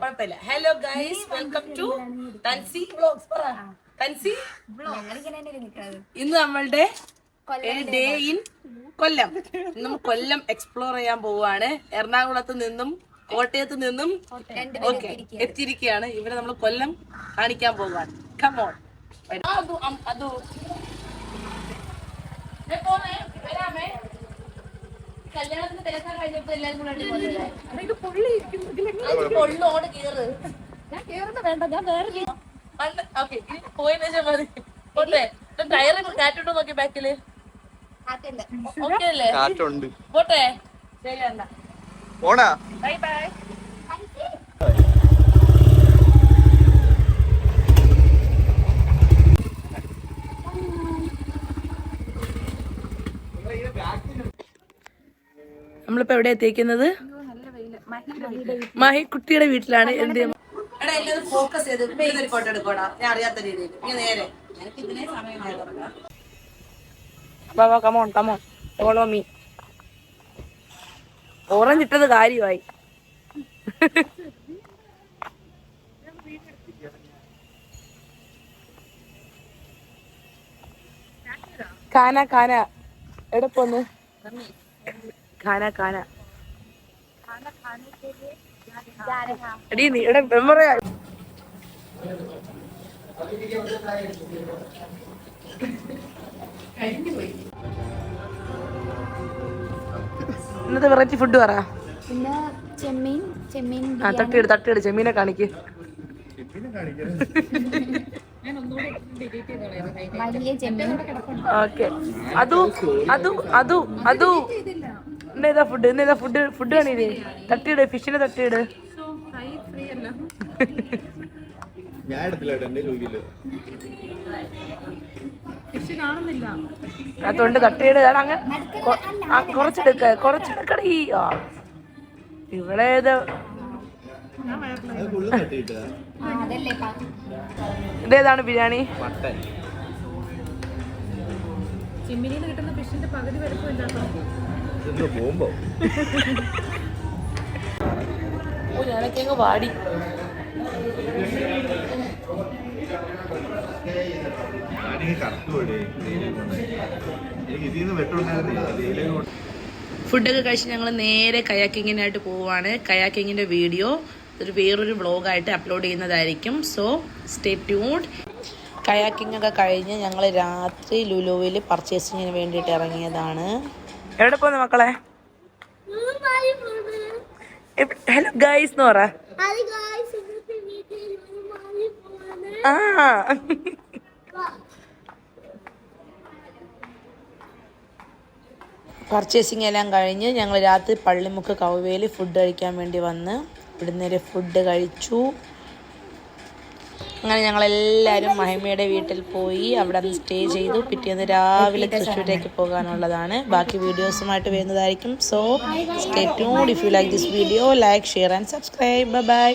കുഴപ്പമില്ല. Hello guys welcome to Thansi blogs പറ. തൻസി ഇന്ന് നമ്മളുടെ ഡേ ഇൻ കൊല്ലം. നമ്മ നമ്മൾ കൊല്ലം എക്സ്പ്ലോർ ചെയ്യാൻ പോവുകയാണ്. എറണാകുളത്ത് നിന്നും കോട്ടയത്ത് നിന്നും ഓക്കെ എത്തിയിരിക്കുകയാണ്. ഇവിടെ നമ്മൾ കൊല്ലം കാണിക്കാൻ പോവുകയാണ്. കമോൺ അതോ അതു. കല്യാണത്തിന് തിരക്കാൻ കഴിഞ്ഞപ്പോ എല്ലാരും കൂടെ പൊള്ളോട് കേറ്. പണ്ട് ഓക്കെ പോയതിനു ശേഷം മതി. പോട്ടെ? ടയറ് കാറ്റിട്ടോ നോക്കി ബാക്കിൽ? ഓക്കെ അല്ലേ? കാറ്റുണ്ട്. പോട്ടെ? ശരി എന്നാ. പോണാ? Bye bye. നമ്മളിപ്പോ എവിടെ എത്തിക്കുന്നത് മഹി കുട്ടിയുടെ വീട്ടിലാണ്. എന്ത് ഫോക്കസ് ചെയ്ത് ഒരു ഫോട്ടോ എടുക്കോടാ. ഞാൻ അറിയാത്ത രീതിയിൽ. ഇങ്ങനെ നേരെ. Baba come on come on follow me orange ഇട്ടത് കാര്യമായി. കാന കാന. എവിടെ പോന്ന്? ഖാന എടീ നീ ഇവിടെ മെമ്മറിയാ ഇന്നത്തെ വെറൈറ്റി ഫുഡ് പറ. പിന്നെ ചെമ്മീൻ ചെമ്മീൻ ആ തട്ടിയിട് തട്ടിയിട്. ചെമ്മീനെ കാണിക്ക്. ഓക്കെ. അതു അതു അതു അതു ഇന്നേതാ ഫുഡ് ഇന്നേതാ ഫുഡ് ഫുഡ് കാണിയില്ലേ തട്ടിയിട് ഫിഷിനെ തട്ടിയിട്. ഞാൻ അതുകൊണ്ട് തട്ടിയിട്. എടാ അങ്ങ് കൊ- ആ, കുറച്ചെടുക്ക കുറച്ചെടുക്കടീ. ആ. ഇവിടെ ഇതേതാണ് ബിരിയാണി? ഫുള്ള് കിട്ടുന്ന ഫിഷിന്റെ പകുതി പ- ഇതേതാണ് മട്ടൻ പോകുമ്പോ. ഓ ഞാനൊക്കെ അങ്ങ് പാടി. ഫുഡൊക്കെ കഴിച്ച് ഞങ്ങൾ നേരെ കയാക്കിങ്ങിനായിട്ട് പോവാണ്. കയാക്കിങ്ങിന്റെ വീഡിയോ ഒരു വേറൊരു വ്ളോഗായിട്ട് അപ്ലോഡ് ചെയ്യുന്നതായിരിക്കും. സോ സ്റ്റേ ട്യൂൺഡ് കയാക്കിംഗ് ഒക്കെ കഴിഞ്ഞ് ഞങ്ങൾ രാത്രി ലുലുവിൽ പർച്ചേസിങ്ങിന് വേണ്ടിയിട്ട് ഇറങ്ങിയതാണ്. എവിടെ പോകുന്ന മക്കളെ? ഹലോ ഗൈസ് എന്ന് പറ. ആ. പർച്ചേസിങ് എല്ലാം കഴിഞ്ഞ് ഞങ്ങൾ രാത്രി പള്ളിമുക്ക് കവയിൽ ഫുഡ് കഴിക്കാൻ വേണ്ടി വന്ന് ഇവിടുന്ന് ഫുഡ് കഴിച്ചു. അങ്ങനെ ഞങ്ങളെല്ലാവരും മഹിമയുടെ വീട്ടിൽ പോയി അവിടെ നിന്ന് സ്റ്റേ ചെയ്തു. പിറ്റേന്ന് രാവിലെ തൃശ്ശൂരേക്ക് പോകാനുള്ളതാണ്. ബാക്കി വീഡിയോസുമായിട്ട് വരുന്നതായിരിക്കും. So stay tune if you like this video like share and subscribe bye